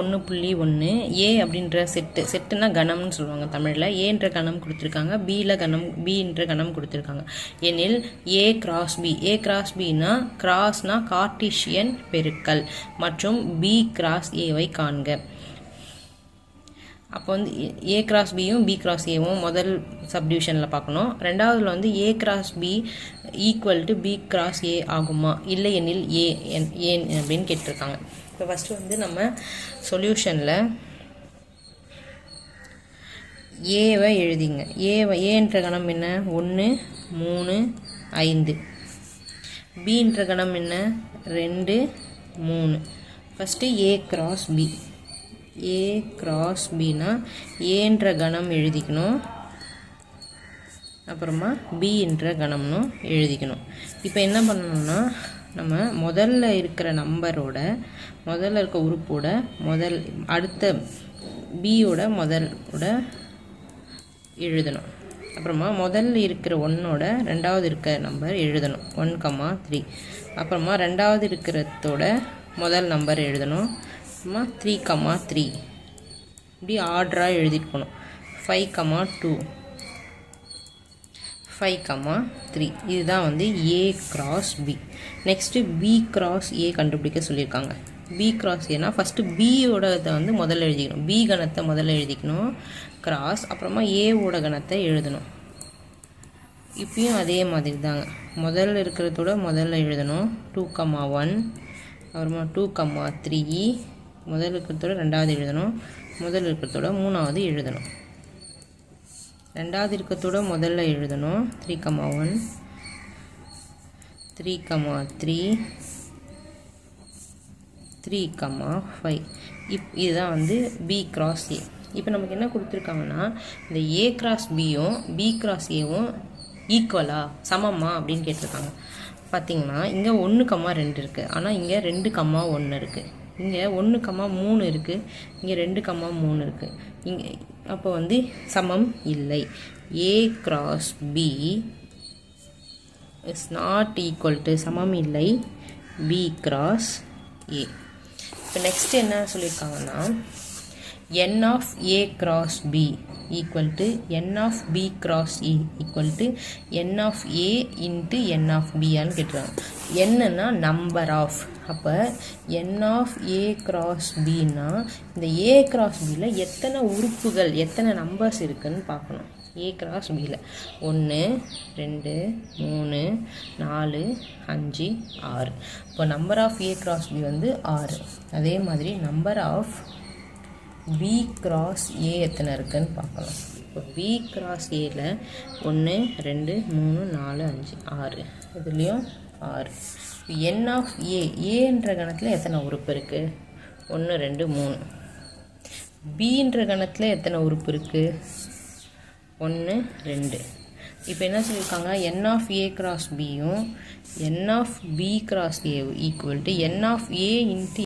ஒன்று புள்ளி ஒன்று ஏ அப்படின்ற செட்டு செட்டுனா கணம்னு சொல்லுவாங்க தமிழில். ஏன்ற கணம் கொடுத்துருக்காங்க பியில் கணம் பின்ற கணம் கொடுத்துருக்காங்க. எனில் A cross B A cross பினா கிராஸ்னா கார்டிஷியன் பெருக்கல் மற்றும் பி கிராஸ் ஏவை காண்க. அப்போ வந்து ஏ கிராஸ் பியும் பி கிராஸ் ஏவும் முதல் சப்டிவிஷனில் பார்க்கணும். ரெண்டாவதுல வந்து A cross B equal to B cross A ஆகுமா? இல்லை எனில் ஏ என் ஏன் அப்படின்னு கேட்டிருக்காங்க. இப்போ ஃபஸ்ட்டு வந்து நம்ம சொல்யூஷனில் ஏவை எழுதிங்க. ஏவை ஏன்ற கணம் என்ன? ஒன்று மூணு ஐந்து. பின்ற கணம் என்ன? ரெண்டு மூணு. First A cross B A cross பினா ஏன்ற கணம் எழுதிக்கணும். அப்புறமா பி என்ற கணம்னும் எழுதிக்கணும். இப்போ என்ன பண்ணணும்னா நம்ம முதல்ல இருக்கிற நம்பரோட முதல்ல இருக்க உறுப்போட முதல் அடுத்த பியோட முதலோட எழுதணும். அப்புறமா முதல்ல இருக்கிற ஒன்னோட ரெண்டாவது இருக்கிற நம்பர் எழுதணும். ஒன் கம்மா த்ரீ அப்புறமா ரெண்டாவது இருக்கிறதோட முதல் நம்பர் எழுதணும். அப்புறமா த்ரீ கம்மா த்ரீ இப்படி ஆர்டராக எழுதிட்டு போகணும். Five comma two five comma three இதுதான் வந்து A cross B next B cross A கண்டுபிடிக்க சொல்லியிருக்காங்க. பி கிராஸ் ஏன்னா ஃபஸ்ட்டு பியோட இதை வந்து முதல்ல எழுதிக்கணும். பி கணத்தை முதல்ல எழுதிக்கணும். கிராஸ் அப்புறமா ஏவோட கணத்தை எழுதணும். இப்பயும் அதே மாதிரி தாங்க முதல்ல இருக்கிறதோட முதல்ல எழுதணும். டூ கம்மா ஒன் அப்புறமா டூ கம்மா த்ரீ முதல் இருக்கிறதோட ரெண்டாவது எழுதணும். முதல் இருக்கிறதோட மூணாவது எழுதணும். ரெண்டாவது இருக்கத்தோட முதல்ல எழுதணும். Three comma one. Three comma three. Three comma five. இப் இதுதான் வந்து பி கிராஸ் ஏ இப்போ நமக்கு என்ன கொடுத்துருக்காங்கன்னா இந்த ஏ கிராஸ் பியும் பி கிராஸ் ஏவும் ஈக்குவலா சமமா அப்படின்னு கேட்டிருக்காங்க. பார்த்தீங்கன்னா இங்கே ஒன்று கம்மா ரெண்டு இருக்குது ஆனால் இங்கே ரெண்டு கம்மா ஒன்று இருக்குது இங்கே ஒன்று கம்மா மூணு இருக்குது இங்கே ரெண்டு கம்மா மூணு இருக்குது இங்கே அப்போ வந்து சமம் இல்லை. A cross B is not equal to சமம் இல்லை. பி கிராஸ் ஏ இப்போ நெக்ஸ்ட் என்ன சொல்லியிருக்காங்கன்னா n of A cross B equal to n of B cross E equal to n of A into n of பியான்னு கேட்டுருக்காங்க. என்னன்னா number of அப்போ என் of A cross பின்னா இந்த ஏ கிராஸ் பியில் எத்தனை உறுப்புகள் எத்தனை நம்பர்ஸ் இருக்குதுன்னு பார்க்கணும். ஏ கிராஸ் பியில் ஒன்று ரெண்டு மூணு நாலு அஞ்சு ஆறு. இப்போ number of A cross B வந்து ஆறு. அதே மாதிரி number of B cross A எத்தனை இருக்குதுன்னு பார்க்கலாம். இப்போ பி கிராஸ் ஏல ஒன்று ரெண்டு மூணு நாலு அஞ்சு ஆறு. இதுலேயும் ஆறு. என் ஆஃப் ஏ ஏன்ற கணத்தில் எத்தனை உறுப்பு இருக்குது ஒன்று ரெண்டு மூணு. பின்ற கணத்தில் எத்தனை உறுப்பு இருக்குது ஒன்று ரெண்டு. இப்போ என்ன சொல்லியிருக்காங்க? என் ஆஃப் ஏ கிராஸ் பியும் n of B cross A equal to n of A into